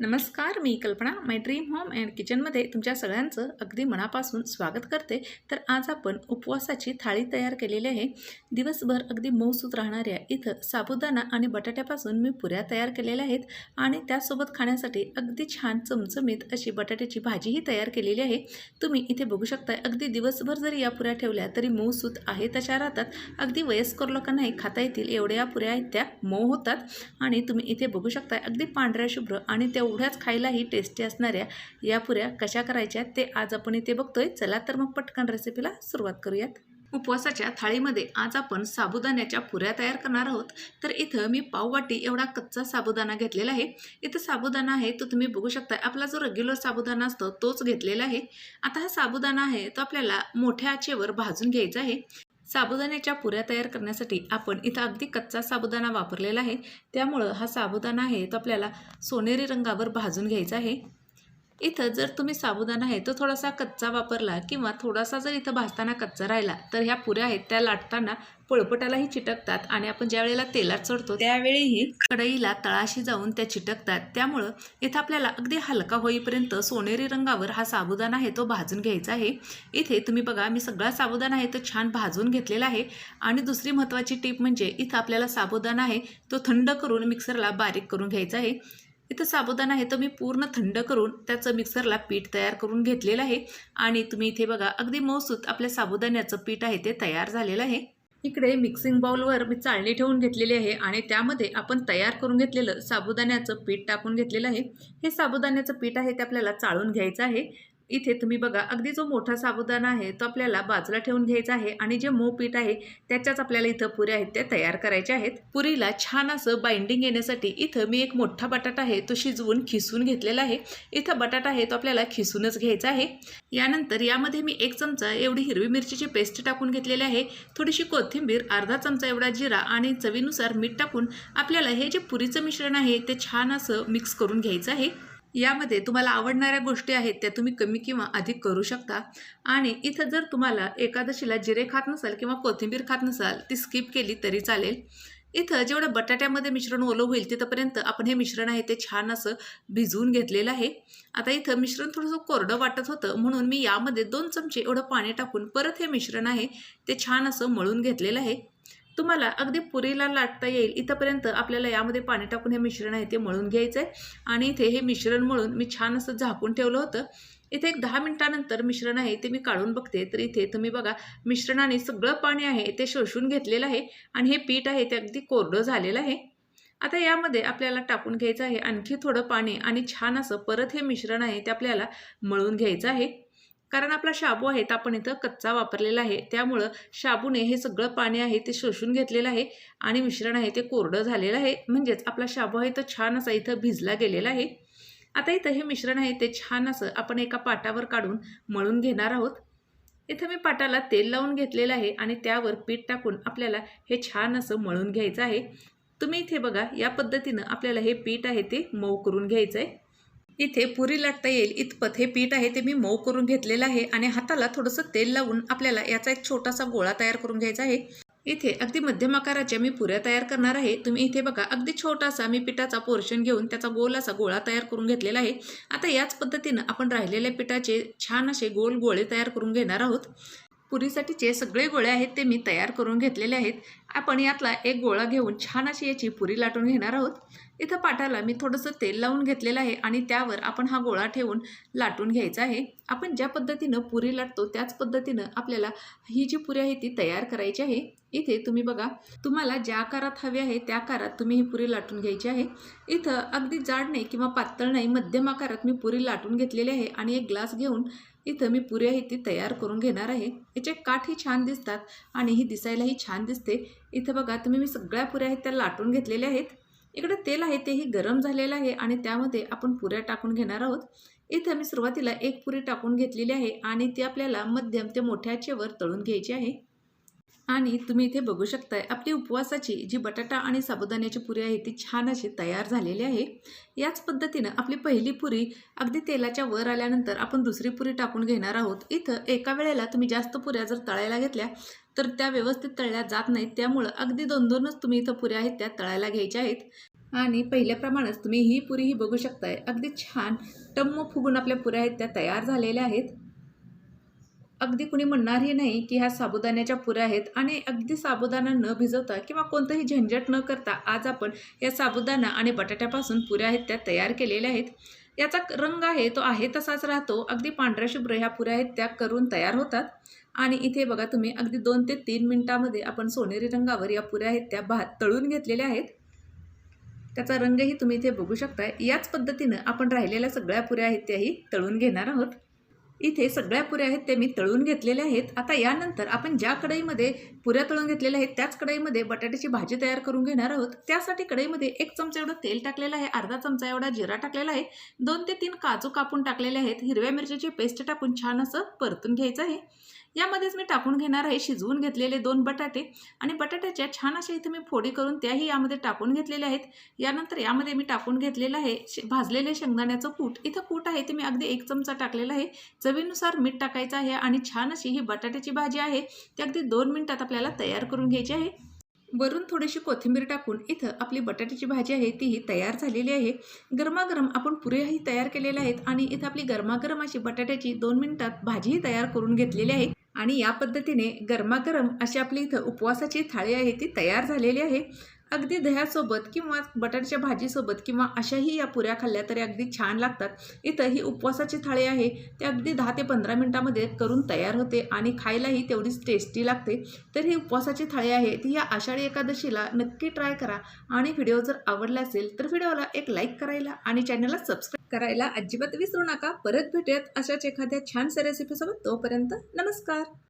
नमस्कार मी कल्पना माय dream home and किचनमध्ये तुमच्या सगळ्यांचं अगदी मनापासून स्वागत करते. तर आज आपण उपवासाची थाळी तयार केलेली आहे. दिवसभर अगदी मऊसूत राहणाऱ्या इथं साबुदाणा आणि बटाट्यापासून मी पुऱ्या तयार केलेल्या आहेत आणि त्यासोबत खाण्यासाठी अगदी छान चमचमीत अशी बटाट्याची भाजीही तयार केलेली आहे. तुम्ही इथे बघू शकता अगदी दिवसभर जरी या पुऱ्या ठेवल्या तरी मऊसूत आहे तशा राहतात. अगदी वयस्कर लोकांनाही खाता येतील एवढ्या या पुऱ्या आहेत त्या मऊ होतात. आणि तुम्ही इथे बघू शकता अगदी पांढऱ्या शुभ्र आणि तेवढ्याच खायलाही टेस्टी असणाऱ्या या पुऱ्या कशा करायच्या ते आज आपण इथे बघतोय. चला तर मग पटकन रेसिपीला सुरुवात करूयात. उपवासाच्या थाळीमध्ये आज आपण साबुदाण्याच्या पुऱ्या तयार करणार आहोत. तर इथं मी पाववाटी एवढा कच्चा साबुदाणा घेतलेला आहे. इथं साबुदाणा आहे तो तुम्ही बघू शकता आपला जो रेग्युलर साबुदाणा असतो तोच घेतलेला आहे. आता हा साबुदाणा आहे तो आपल्याला मोठ्या आचेवर भाजून घ्यायचा आहे. साबुदाण्याच्या पुऱ्या तयार करण्यासाठी आपण इथं अगदी कच्चा साबुदाणा वापरलेला आहे. त्यामुळं हा साबुदाणा आहे तो आपल्याला सोनेरी रंगावर भाजून घ्यायचा आहे. इथं जर तुम्ही साबुदाणा आहे तो थोडासा कच्चा वापरला किंवा थोडासा जर इथं भाजताना कच्चा राहिला तर ह्या पुऱ्या आहेत त्या लाटताना पळपटालाही चिटकतात आणि आपण ज्या वेळेला तेलात चढतो त्यावेळीही कढईला तळाशी जाऊन त्या चिटकतात. त्यामुळं इथं आपल्याला अगदी हलका होईपर्यंत सोनेरी रंगावर हा साबुदाणा आहे तो भाजून घ्यायचा आहे. इथे तुम्ही बघा मी सगळा साबुदाणा आहे तो छान भाजून घेतलेला आहे. आणि दुसरी महत्त्वाची टीप म्हणजे इथं आपल्याला साबुदाणा आहे तो थंड करून मिक्सरला बारीक करून घ्यायचा आहे. इथं साबुदाणा आहे तर मी पूर्ण थंड करून त्याचं मिक्सरला पीठ तयार करून घेतलेलं आहे. आणि तुम्ही इथे बघा अगदी मौसूत आपल्या साबुदाण्याचं पीठ आहे ते तयार झालेलं आहे. इकडे मिक्सिंग बाउलवर मी चाळणी ठेवून घेतलेली आहे आणि त्यामध्ये आपण तयार करून घेतलेलं साबुदाण्याचं पीठ टाकून घेतलेलं आहे. हे साबुदाण्याचं पीठ आहे ते आपल्याला चाळून घ्यायचं आहे. इथे तुम्ही बघा अगदी जो मोठा साबुदाणा आहे तो आपल्याला बाजूला ठेवून घ्यायचा आहे आणि जे मऊ पीठ आहे त्याच्याच आपल्याला इथं पुऱ्या आहेत त्या तयार करायच्या आहेत. पुरीला छान असं बाइंडिंग येण्यासाठी इथं मी एक मोठा बटाटा आहे तो शिजवून खिसून घेतलेला आहे. इथं बटाटा आहे तो आपल्याला खिसूनच घ्यायचा आहे. यानंतर यामध्ये मी एक चमचा एवढी हिरवी मिरचीची पेस्ट टाकून घेतलेली आहे. थोडीशी कोथिंबीर अर्धा चमचा एवढा जिरा आणि चवीनुसार मीठ टाकून आपल्याला हे जे पुरीचं मिश्रण आहे ते छान असं मिक्स करून घ्यायचं आहे. यामध्ये तुम्हाला आवडणाऱ्या गोष्टी आहेत त्या तुम्ही कमी किंवा अधिक करू शकता. आणि इथं जर तुम्हाला एकादशीला जिरे खात नसाल किंवा कोथिंबीर खात नसाल ती स्किप केली तरी चालेल. इथं जेवढं बटाट्यामध्ये मिश्रण ओलं होईल तिथंपर्यंत आपण हे मिश्रण आहे ते छान असं भिजवून घेतलेलं आहे. आता इथं मिश्रण थोडंसं कोरडं वाटत होतं म्हणून मी यामध्ये दोन चमचे एवढं पाणी टाकून परत हे मिश्रण आहे ते छान असं मळून घेतलेलं आहे. तुम्हाला अगदी पुरीला लाटता येईल. इथंपर्यंत आपल्याला यामध्ये पाणी टाकून हे मिश्रण आहे ते मळून घ्यायचं आहे आणि इथे हे मिश्रण मळून मी छान असं झाकून ठेवलं होतं. इथे एक दहा मिनिटानंतर मिश्रण आहे ते मी काढून बघते. तर इथे तुम्ही बघा मिश्रणाने सगळं पाणी आहे ते शोषून घेतलेलं आहे. आणि हे पीठ आहे ते अगदी कोरडं झालेलं आहे. आता यामध्ये आपल्याला टाकून घ्यायचं आहे आणखी थोडं पाणी आणि छान असं परत हे मिश्रण आहे ते आपल्याला मळून घ्यायचं आहे. कारण आपला शाबू आहे तर आपण इथं कच्चा वापरलेला आहे. त्यामुळं शाबूने हे सगळं पाणी आहे ते शोषून घेतलेलं आहे आणि मिश्रण आहे ते कोरडं झालेलं आहे. म्हणजेच आपला शाबू आहे तर छान असा इथं भिजला गेलेला आहे. आता इथं हे मिश्रण आहे ते छान असं आपण एका पाटावर काढून मळून घेणार आहोत. इथं मी पाटाला तेल लावून घेतलेलं आहे आणि त्यावर पीठ टाकून आपल्याला हे छान असं मळून घ्यायचं आहे. तुम्ही इथे बघा या पद्धतीनं आपल्याला हे पीठ आहे ते मऊ करून घ्यायचं आहे इथे पुरी लाटता येईल इतपत हे पीठ आहे ते मी मऊ करून घेतलेलं आहे आणि हाताला थोडंसं तेल लावून आपल्याला याचा एक छोटासा गोळा तयार करून घ्यायचा आहे. इथे अगदी मध्यम आकाराच्या मी पुऱ्या तयार करणार आहे. तुम्ही इथे बघा अगदी छोटासा मी पिठाचा पोर्शन घेऊन त्याचा गोल असा गोळा तयार करून घेतलेला आहे. आता याच पद्धतीनं आपण राहिलेल्या पिठाचे छान असे गोल गोळे तयार करून घेणार आहोत. पुरीसाठीचे सगळे गोळे आहेत ते मी तयार करून घेतलेले आहेत. आपण यातला एक गोळा घेऊन छान अशी याची पुरी लाटून घेणार आहोत. इथं पाटाला मी थोडंसं तेल लावून घेतलेलं आहे आणि त्यावर आपण हा गोळा ठेवून लाटून घ्यायचा आहे. आपण ज्या पद्धतीनं पुरी लाटतो त्याच पद्धतीनं आपल्याला ही जी पुरी आहे ती तयार करायची आहे. इथे तुम्ही बघा तुम्हाला ज्या आकारात हवी आहे त्या आकारात तुम्ही ही पुरी लाटून घ्यायची आहे. इथं अगदी जाड नाही किंवा पातळ नाही मध्यम आकारात मी पुरी लाटून घेतलेली आहे आणि एक ग्लास घेऊन इथं मी पुरी आहे ती तयार करून घेणार आहे. याचे काठही छान दिसतात आणि ही दिसायलाही छान दिसते. इथं बघा तुम्ही मी सगळ्या पुऱ्या आहेत त्या लाटून घेतलेल्या आहेत. इकडे तेल आहे तेही गरम झालेलं आहे आणि त्यामध्ये आपण पुऱ्या टाकून घेणार आहोत. इथं मी सुरुवातीला एक पुरी टाकून घेतलेली आहे आणि ती आपल्याला मध्यम ते मोठ्याचेवर तळून घ्यायची आहे. आणि तुम्ही इथे बघू शकताय आपली उपवासाची जी बटाटा आणि साबुदाण्याची पुरी आहे ती छान अशी तयार झालेली आहे. याच पद्धतीनं आपली पहिली पुरी अगदी तेलाच्या वर आल्यानंतर आपण दुसरी पुरी टाकून घेणार आहोत. इथं एका वेळेला तुम्ही जास्त पुऱ्या जर तळायला घेतल्या तर त्या व्यवस्थित तळल्या जात नाहीत. त्यामुळं अगदी दोन दोनच तुम्ही इथं पुऱ्या आहेत त्या तळायला घ्यायच्या आहेत. आणि पहिल्याप्रमाणेच तुम्ही ही पुरी ही बघू शकताय. अगदी छान टम्म फुगून आपल्या पुऱ्या आहेत त्या तयार झालेल्या आहेत. अगदी कुणी म्हणणारही नाही की ह्या साबुदाण्याच्या पुऱ्या आहेत. आणि अगदी साबुदाणा न भिजवता किंवा कोणतंही झंझट न करता आज आपण या साबुदाणा आणि बटाट्यापासून पुऱ्या आहेत त्या तयार केलेल्या आहेत. याचा रंग आहे तो आहे तसाच राहतो. अगदी पांढऱ्या शुभ्र ह्या पुऱ्या आहेत त्या करून तयार होतात. आणि इथे बघा तुम्ही अगदी दोन ते तीन मिनटामध्ये आपण सोनेरी रंगावर या पुऱ्या आहेत त्या भात तळून घेतलेल्या आहेत. त्याचा रंगही तुम्ही इथे बघू शकताय. याच पद्धतीनं आपण राहिलेल्या सगळ्या पुऱ्या आहेत त्याही तळून घेणार आहोत. इथे सगळ्या पुऱ्या आहेत ते मी तळून घेतलेल्या आहेत. आता यानंतर आपण ज्या कढईमध्ये पुऱ्या तळून घेतलेल्या आहेत त्याच कढईमध्ये बटाट्याची भाजी तयार करून घेणार आहोत. त्यासाठी कढईमध्ये एक चमचा एवढं तेल टाकलेलं आहे अर्धा चमचा एवढा जिरा टाकलेला आहे. दोन ते तीन काजू कापून टाकलेले आहेत. हिरव्या मिरच्याची पेस्ट टाकून छान असं परतून घ्यायचं आहे. यामध्येच मी टाकून घेणार आहे शिजवून घेतलेले दोन बटाटे आणि बटाट्याच्या छान अशा इथे मी फोडी करून त्याही यामध्ये टाकून घेतलेल्या आहेत. यानंतर यामध्ये मी टाकून घेतलेलं आहे शे- भाजलेले शेंगदाण्याचं कूट. इथं कूट आहे ते मी अगदी एक चमचा टाकलेला आहे. चवीनुसार मीठ टाकायचं आहे आणि छान अशी ही बटाट्याची भाजी आहे. ती अगदी दोन मिनिटात आपल्याला तयार करून घ्यायची आहे. वरून थोडीशी कोथिंबीर टाकून इथं आपली बटाट्याची भाजी आहे तीही तयार झालेली आहे. गरमागरम आपण पुऱ्याही तयार केलेल्या आहेत आणि इथं आपली गरमागरम अशी बटाट्याची दोन मिनिटात भाजीही तयार करून घेतलेली आहे. आणि या पद्धतीने गरमागरम अशी आपली इथं उपवासाची थाळी आहे ती तयार झालेली आहे. अगदी दह्यासोबत किंवा बटाट्याच्या भाजीसोबत किंवा अशाही या पुऱ्या खाल्ल्या तरी अगदी छान लागतात. इथं ही उपवासाची थाळी आहे. ती अगदी दहा ते पंधरा मिनटामध्ये करून तयार होते आणि खायलाही तेवढीच टेस्टी लागते. तर ही उपवासाची थाळी आहे. ती या आषाढी एकादशीला नक्की ट्राय करा आणि व्हिडिओ जर आवडला असेल तर व्हिडिओला एक लाईक करायला आणि चॅनलला सबस्क्राईब करायला अजिबात विसरू नका. परत भेटूयात अशाच एखाद्या छानशा रेसिपीसोबत तोपर्यंत नमस्कार.